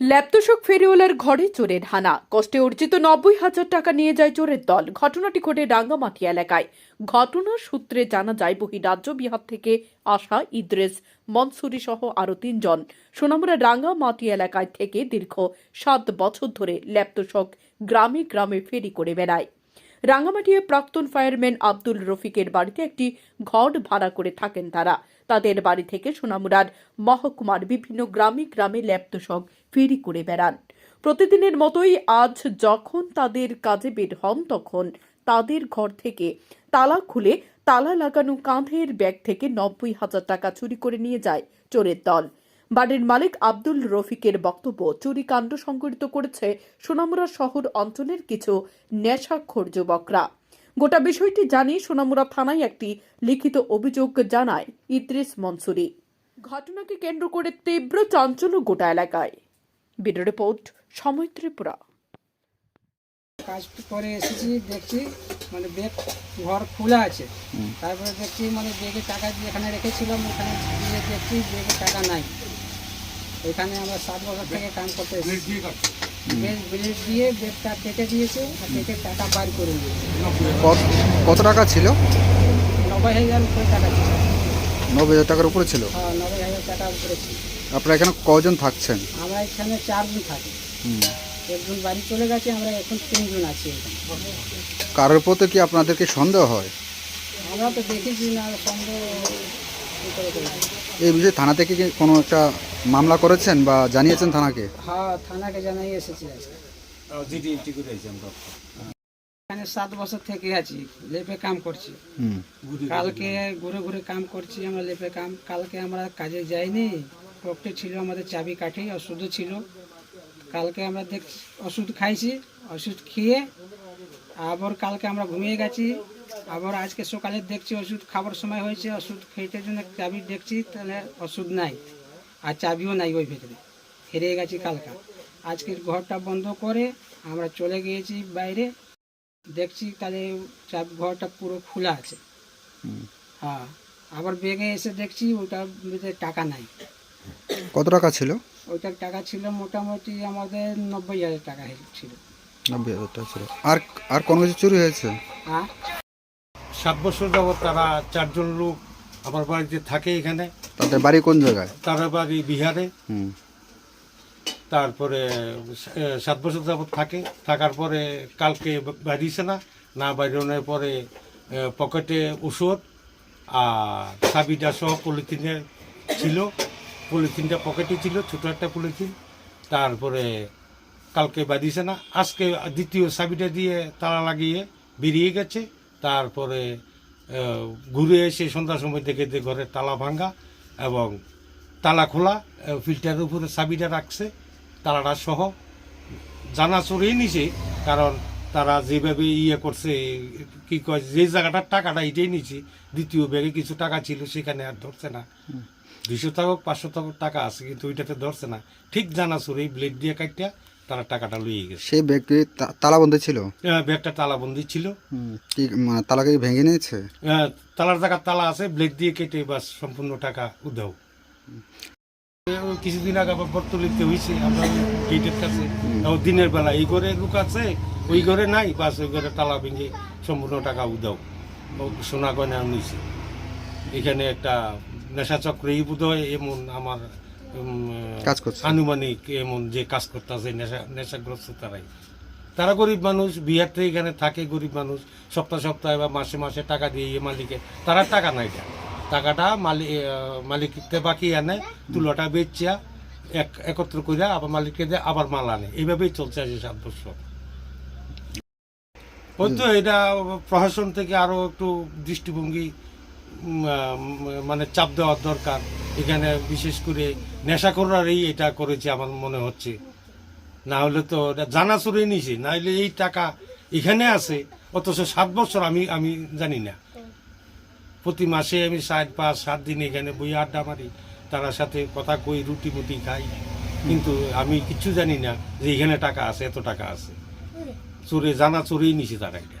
ল্যাপতোষক ফেরিওয়ালার ঘরে চোরের হানা। কষ্টে অর্জিত নব্বই হাজার টাকা নিয়ে যায় চোরের দল। ঘটনাটি ঘটে রাঙ্গামাটি এলাকায়। ঘটনার সূত্রে জানা যায় বহি রাজ্য বিহার থেকে আসা ইদ্রেস, মনসুরি সহ আরও তিনজন। সোনামুড়া রাঙ্গামাটি এলাকায় থেকে দীর্ঘ সাত বছর ধরে ল্যাপতোষক গ্রামে গ্রামে ফেরি করে বেড়ায়। রাঙ্গামাটিয়ে প্রাক্তন ফায়ারম্যান আব্দুল রফিকের বাড়িতে একটি ঘর ভাড়া করে থাকেন তারা। তাদের বাড়ি থেকে সোনামুরার মহকুমার বিভিন্ন গ্রামে গ্রামে ল্যাপতোষক ফেরি করে বেড়ান। প্রতিদিনের মতোই আজ যখন তাদের কাজে বের হন, তখন তাদের ঘর থেকে তালা খুলে তালা লাগানো কাঁধের ব্যাগ থেকে নব্বই হাজার টাকা চুরি করে নিয়ে যায় চোরের দল। বাড়ির মালিক আব্দুল রফিকের বক্তব্য চুরি কাণ্ড সংঘটিত করেছে সোনামুড়া শহর অঞ্চলের কিছু নেশাখোর যুবকরা। গোটা বিষয়টি জানি সোনামুড়া থানায় একটি লিখিত অভিযোগ জানায় ইদ্রিস মনসুরি। ঘটনাকে কেন্দ্র করে তীব্র চাঞ্চল্য গোটা এলাকায়। বিড রিপোর্ট সময় ত্রিপুরা। কাজ করে এসেছি দেখছি মানে বেগ ঘর খোলা আছে। তারপরে দেখছি মানে বেগে টাকা দিয়ে এখানে রেখেছিলাম ওখানে দিয়ে দেখছি বেগে টাকা নাই। এখানে আমরা সাত বছর থেকে কাম করতে এসেছি। বেশ ব্লেড দিয়ে বেগটা কেটে দিয়েছে আর কেটে টাকা বার করে দিয়েছে। কত কত টাকা ছিল? নব্বই হাজার উপরে টাকা ছিল। নব্বই হাজার টাকার উপরে ছিল? হ্যাঁ নব্বই হাজার টাকা উপরে ছিল। আপনারা এখানে কজন থাকছেন? আমরা এখানে চারজন থাকি। একজন বাড়ি চলে গেছে আমরা এখন তিনজন আছি এখানে। কারোর প্রতি কি আপনাদেরকে সন্দেহ হয়? আমরা তো দেখেছি না সন্দেহ এই বিষয়ে থানা থেকে কি কোনো একটা মামলা করেছেন বা জানিয়েছেন থানাকে? হ্যাঁ থানাকে জানাই এসেছি আজকে। এখানে সাত বছর থেকে আছি লেপে কাম করছি। কালকে ঘুরে ঘুরে কাম করছি আমরা লেপে কাম। কালকে আমরা কাজে যাইনি পকেটে ছিল আমাদের চাবি কাঠি ওষুধও ছিল। কালকে আমরা দেখ ওষুধ খাইছি ওষুধ খেয়ে আবার কালকে আমরা ঘুমিয়ে গেছি। আবার আজকে সকালে দেখছি ওষুধ খাবার সময় হয়েছে ওষুধ খেতে জন্য চাবি দেখছি তাহলে ওষুধ নাই আর চাবিও নাই ওই ভেতরে। হেরে গেছি কালকা। আজকের ঘরটা বন্ধ করে আমরা চলে গিয়েছি বাইরে। দেখছি তাহলে চাবি ঘরটা পুরো খোলা আছে। হ্যাঁ আবার বেগে এসে দেখছি ওটার ভিতরে টাকা নাই। কত টাকা ছিল? ওইটার টাকা ছিল মোটামুটি আমাদের নব্বই হাজার টাকা ছিল। নব্বই হাজার টাকা ছিল। আর আর কোনো কিছু চুরি হয়েছে? হ্যাঁ। সাত বছর যাবৎ তারা চারজন লোক আমার বাড়িতে থাকে এখানে। তাদের বাড়ি কোন জায়গায়? তারা বাড়ি বিহারে। তারপরে সাত বছর যাবৎ থাকে। থাকার পরে কালকে বাড়িছে না না বাইরনের পরে পকেটে ওষুধ আর চাবিটা সহ পলিথিনে ছিল। পলিথিনটা পকেটে ছিল ছোটো একটা পলিথিন। তারপরে কালকে বাঁধিছে না আজকে দ্বিতীয় চাবিটা দিয়ে তালা লাগিয়ে বেরিয়ে গেছে তারপরে ঘুরে এসে সন্ধ্যার সময় দেখে যে ঘরের তালা ভাঙ্গা এবং তালা খোলা ফিল্টারের উপরে চাবিটা রাখছে তালাটা সহ। জানা চড়েই নিছে কারণ তারা যেভাবে ইয়ে করছে কি কয় যে জায়গাটার টাকাটা এটাই নিছে দ্বিতীয় ব্যাগে কিছু টাকা ছিল সেখানে আর ধরছে না। দুইশো টাকা পাঁচশো টাকা টাকা আছে কিন্তু ওইটাতে ধরছে না। ঠিক জানা চড়েই ব্লেড দিয়ে কাটিয়া তারা টাকাটা লইয়ে গেছে। সেই ব্যক্তি তালাবন্দি ছিল? আহ, ব্যাগটা তালাবন্দি ছিল। কি মানে তালাকে ভেঙে নিয়েছে? আহ, তালার জায়গা তালা আছে ব্লেড দিয়ে কেটে বাস সম্পূর্ণ টাকা উধাও কিছুদিন আগে আবার বর্তলিতে হয়েছে আমরা গেটের কাছে। দিনের বেলা এই ঘরে লোক আছে ওই ঘরে নাই বাস ওই ঘরে তালা ভেঙে সম্পূর্ণ টাকা উধাও সোনা গয়না নিয়েছে এখানে একটা নেশা চক্রেই বোধ হয় এমন আমার কাজ করছে। আনুমানিক এমন যে কাজ করতেছে নেশা নেশাগ্রস্ত তারাই তারা গরিব মানুষ বিহার থেকে এখানে থাকে গরিব মানুষ সপ্তাহ সপ্তাহে বা মাসে মাসে টাকা দিয়ে মালিকে তারা টাকা নাই দেয়। টাকাটা মালিক মালিককে বাকি আনে তুলোটা বেচিয়া এক একত্র করে আবার মালিককে দেয় আবার মাল আনে। এইভাবেই চলছে আজ সাত বছর। হয়তো এটা প্রশাসন থেকে আরও একটু দৃষ্টিভঙ্গি মানে চাপ দেওয়ার দরকার। এখানে বিশেষ করে নেশাখোররাই এটা করেছে আমার মনে হচ্ছে। না হলে তো জানা চুরে নিছে, না হলে এই টাকা এখানে আছে, অথচ সাত বছর আমি আমি জানি না। প্রতি মাসে আমি সাত, পাঁচ, সাত দিন এখানে বই আড্ডা মারি, তার সাথে কথা কই রুটি মুটি খাই। কিন্তু আমি কিচ্ছু জানি না যে এখানে টাকা আছে, এত টাকা আছে। চোরে, জানা চুরেই নিছে তারা এটা।